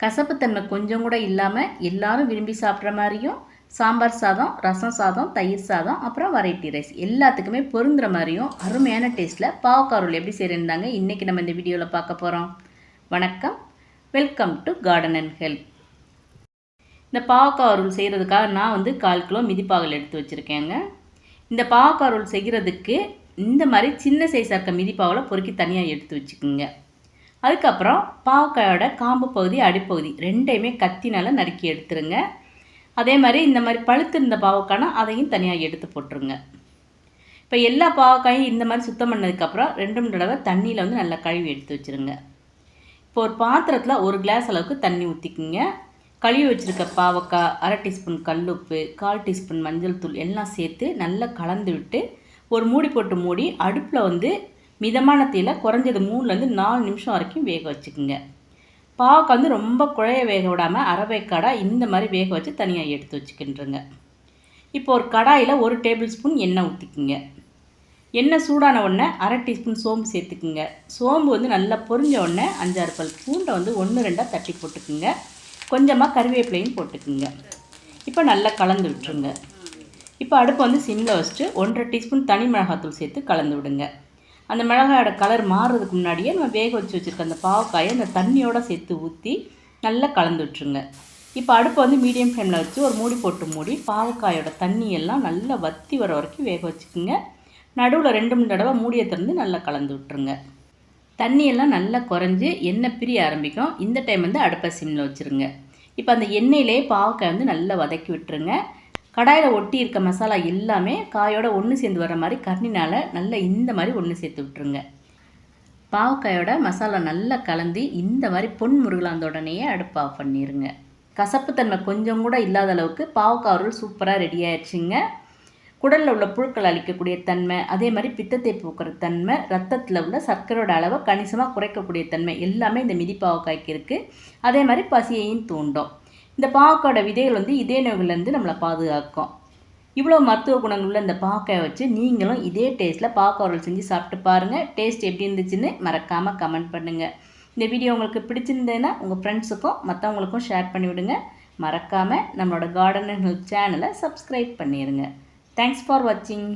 கசப்புத்தன்மை கொஞ்சம் கூட இல்லாமல் எல்லாரும் விரும்பி சாப்பிட்ற மாதிரியும் சாம்பார் சாதம் ரசம் சாதம் தயிர் சாதம் அப்புறம் வெரைட்டி ரைஸ் எல்லாத்துக்குமே பொருந்துற மாதிரியும் அருமையான டேஸ்ட்டில் பாவக்காய் எப்படி செய்கிறேன்தாங்க இன்றைக்கி நம்ம இந்த வீடியோவில் பார்க்க போகிறோம் வணக்கம். Welcome to garden and health இந்த பாவக்காய் அருள் செய்கிறதுக்காக நான் வந்து கால் கிலோ மிதிப்பாகல் எடுத்து வச்சுருக்கேங்க. இந்த பாவக்காய் அருள் செய்கிறதுக்கு இந்த மாதிரி சின்ன சைஸாக இருக்க மிதிப்பாவில் பொறுக்கி தனியாக எடுத்து வச்சுக்கோங்க. அதுக்கப்புறம் பாவக்காயோட காம்பு பகுதி அடிப்பகுதி ரெண்டையுமே கத்தினால் நறுக்கி எடுத்துருங்க. அதே மாதிரி இந்த மாதிரி பழுத்திருந்த பாவக்காய்னா அதையும் தனியாக எடுத்து போட்டுருங்க. இப்போ எல்லா பாவக்காயும் இந்த மாதிரி சுத்தம் பண்ணதுக்கப்புறம் ரெண்டு மூணு தடவை தண்ணியில் வந்து நல்லா கழுவி எடுத்து வச்சுருங்க. இப்போ ஒரு பாத்திரத்தில் ஒரு கிளாஸ் அளவுக்கு தண்ணி ஊற்றிக்குங்க கழுவி வச்சுருக்க பாவக்காய் அரை டீஸ்பூன் கல்லுப்பு கால் டீஸ்பூன் மஞ்சள் தூள் எல்லாம் சேர்த்து நல்லா கலந்து விட்டு ஒரு மூடி போட்டு மூடி அடுப்பில் வந்து மிதமான தீயில் குறைஞ்சது மூணுலேருந்து நாலு நிமிஷம் வரைக்கும் வேக வச்சுக்குங்க. பாவக்காய் வந்து ரொம்ப குழைய வேக விடாமல் அரைவேக்காடாக இந்த மாதிரி வேக வச்சு தனியாக எடுத்து வச்சுக்கின்றுங்க. இப்போ ஒரு கடாயில் ஒரு டேபிள் ஸ்பூன் எண்ணெய் ஊற்றிக்குங்க எண்ணெய் சூடான உடனே அரை டீஸ்பூன் சோம்பு சேர்த்துக்குங்க. சோம்பு வந்து நல்லா பொரிஞ்ச உடனே அஞ்சாறு பல் பூண்டை வந்து ஒன்று ரெண்டாக தட்டி போட்டுக்குங்க. கொஞ்சமாக கருவேப்பிலையும் போட்டுக்குங்க. இப்போ நல்லா கலந்து விட்டுருங்க. இப்போ அடுப்பை வந்து சிம்மில் வச்சுட்டு ஒன்றரை டீஸ்பூன் தனி மிளகாத்தூள் சேர்த்து கலந்து விடுங்க. அந்த மிளகாயோட கலர் மாறுறதுக்கு முன்னாடியே நம்ம வேக வச்சு வச்சுருக்க அந்த பாவக்காயை அந்த தண்ணியோடு சேர்த்து ஊற்றி நல்லா கலந்து விட்டுருங்க. இப்போ அடுப்பை வந்து மீடியம் ஃப்ளேமில் வச்சு ஒரு மூடி போட்டு மூடி பாவக்காயோட தண்ணியெல்லாம் நல்லா வத்தி வர வரைக்கும் வேக வச்சுக்கோங்க. நடுவில் ரெண்டு மூணு தடவை மூடியை திறந்து நல்லா கலந்து விட்டுருங்க. தண்ணியெல்லாம் நல்லா குறைஞ்சி எண்ணெய் பிரிய ஆரம்பிக்கும். இந்த டைம் வந்து அடுப்பை சிம்மில் வச்சுருங்க. இப்போ அந்த எண்ணெயிலே பாவக்காய் வந்து நல்லா வதக்கி விட்டுருங்க. கடாயில் ஒட்டி இருக்க மசாலா எல்லாமே காயோட ஒன்று சேர்ந்து வர மாதிரி கர்ணினால் நல்லா இந்த மாதிரி ஒன்று சேர்த்து விட்டுருங்க. பாவக்காயோட மசாலா நல்லா கலந்து இந்த மாதிரி பொன் முருகலாந்த உடனேயே அடுப்பு ஆஃப் பண்ணிடுங்க கசப்புத்தன்மை கொஞ்சம் கூட இல்லாத அளவுக்கு பாவக்காய் அருள் சூப்பராக ரெடி ஆயிடுச்சுங்க. குடலில் உள்ள புழுக்கள் அழிக்கக்கூடிய தன்மை அதே மாதிரி பித்தத்தை போக்குற தன்மை ரத்தத்தில் உள்ள சர்க்கரையோட அளவை கணிசமாக குறைக்கக்கூடிய தன்மை எல்லாமே இந்த மிதி பாவக்காய்க்கு இருக்குது அதே மாதிரி பசியையும் தூண்டும். இந்த பாவக்காயோட விதைகள் வந்து இதே நோய்கள்லேருந்து நம்மளை பாதுகாக்கும். இவ்வளோ மருத்துவ குணங்கள் உள்ள இந்த பாக்காயை வச்சு நீங்களும் இதே டேஸ்ட்டில் பாவக்காய் செஞ்சு சாப்பிட்டு பாருங்கள் டேஸ்ட் எப்படி இருந்துச்சுன்னு மறக்காமல் கமெண்ட் பண்ணுங்கள் இந்த வீடியோ உங்களுக்கு பிடிச்சிருந்ததுன்னா உங்கள் ஃப்ரெண்ட்ஸுக்கும் மற்றவங்களுக்கும் ஷேர் பண்ணிவிடுங்க மறக்காமல் நம்மளோட கார்டன் அண்ட் ஹெல்த் சேனலை சப்ஸ்கிரைப் பண்ணிடுங்க தேங்க்ஸ் ஃபார் வாட்சிங்